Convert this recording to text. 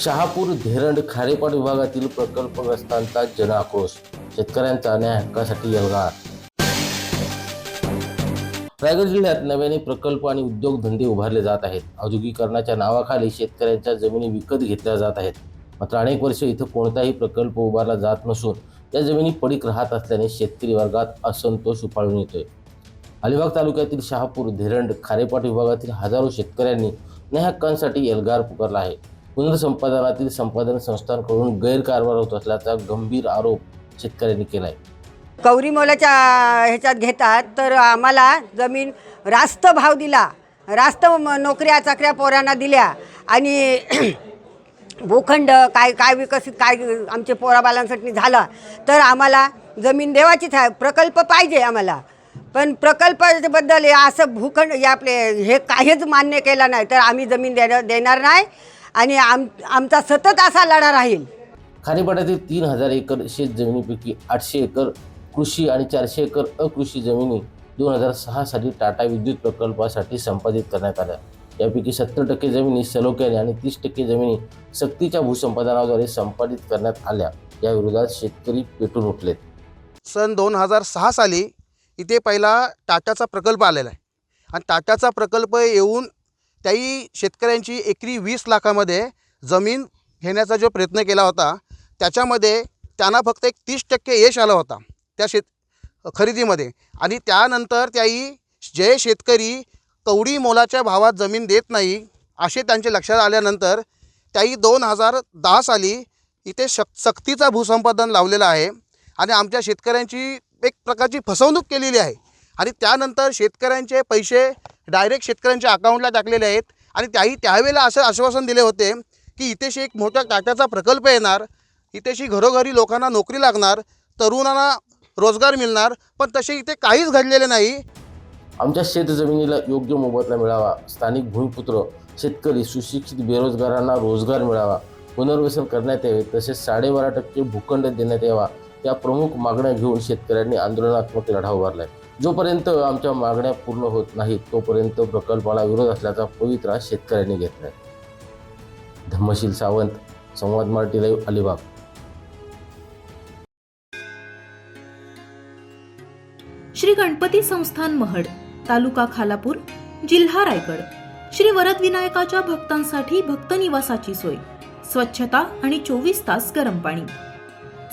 शहापूर धेरंड खारेपाट विभागातील प्रकल्पग्रस्तांचा जनआक्रोश शेतकऱ्यांचा न्याय हक्कासाठी यलगार रायगड जिल्ह्यात नव्याने प्रकल्प आणि उद्योगधंदे उभारले जात आहेत. औद्योगिकरणाच्या नावाखाली शेतकऱ्यांच्या जमिनी विकत घेतल्या जात आहेत. मात्र अनेक वर्ष इथं कोणताही प्रकल्प उभारला जात नसून या जमिनी पडीक राहत असल्याने शेतकरी वर्गात असंतोष उफाळून येतोय. अलिबाग तालुक्यातील शहापूर धेरंड खारेपाट विभागातील हजारो शेतकऱ्यांनी न्याय हक्कांसाठी एल्गार पुकारला आहे. पुनर्संपादनातील संपादन संस्थांकडून गैरकारभार होत असल्याचा गंभीर आरोप शेतकऱ्यांनी केला आहे कवरी मोलाच्या ह्याच्यात घेतात तर आम्हाला जमीन रास्त भाव दिला. रास्त म- नोकऱ्या चाकऱ्या पोरांना दिल्या. आणि भूखंड काय काय विकसित काय आमचे पोराबालांसाठी झालं तर आम्हाला जमीन देवाचीच आहे. प्रकल्प पाहिजे आम्हाला. पण प्रकल्पाबद्दल असं भूखंड हे आपले हे काहीच मान्य केलं नाही तर आम्ही जमीन देणार देणार नाही. आणि आम आमचा सतत असा लढा राहील. खारेपाड्यातील तीन हजार एकर शेत जमिनीपैकी आठशे एकर कृषी आणि चारशे एकर अकृषी जमिनी दोन हजार सहा साली टाटा विद्युत प्रकल्पासाठी संपादित करण्यात आल्या. यापैकी सत्तर टक्के जमिनी सलोख्याने आणि तीस टक्के जमिनी सक्तीच्या भूसंपादनाद्वारे संपादित करण्यात आल्या. या विरोधात शेतकरी पेटून उठलेत. सन दोन हजार सहा साली इथे पहिला टाटाचा प्रकल्प आलेला आहे. आणि टाटाचा प्रकल्प येऊन त्याही शेतकऱ्यांची एकरी वीस लाखामध्ये जमीन घेण्याचा जो प्रयत्न केला होता त्याच्यामध्ये त्यांना फक्त एक तीस टक्के यश आलं होता त्या शेत खरेदीमध्ये. आणि त्यानंतर त्याही जे शेतकरी कवडी मोलाच्या भावात जमीन देत नाही असे त्यांचे लक्षात आल्यानंतर त्याही दोन हजार दहा साली इथे शक सक्तीचा भूसंपादन लावलेलं आहे. आणि आमच्या शेतकऱ्यांची एक प्रकारची फसवणूक केलेली आहे. आणि त्यानंतर शेतकऱ्यांचे पैसे डायरेक्ट शेतकऱ्यांच्या अकाउंटला टाकलेले आहेत. आणि त्याही त्यावेळेला असं आश्वासन दिले होते की इथेशी एक मोठा टाटाचा प्रकल्प येणार इथेशी घरोघरी लोकांना नोकरी लागणार तरुणांना रोजगार मिळणार पण तसे इथे काहीच घडलेले नाही. आमच्या शेतजमिनीला योग्य मोबदला मिळावा स्थानिक भूमिपुत्र शेतकरी सुशिक्षित बेरोजगारांना रोजगार मिळावा पुनर्वसन करण्यात यावे तसेच साडेबारा टक्के भूखंड देण्यात यावा या प्रमुख मागण्या घेऊन शेतकऱ्यांनी आंदोलनात्मक लढा उभारलाय. जोपर्यंत आमच्या मागण्या पूर्ण होत नाहीत तोपर्यंत प्रकल्पाला विरोध असल्याचा पवित्रा शेतकऱ्यांनी घेतलाय. धम्मशील सावंत संवाद मराठी लाईव्ह अलिबाग. श्री गणपती संस्थान महड तालुका खालापूर जिल्हा रायगड. श्री वरद विनायकाच्या भक्तांसाठी भक्त निवासाची सोय. स्वच्छता आणि चोवीस तास गरम पाणी.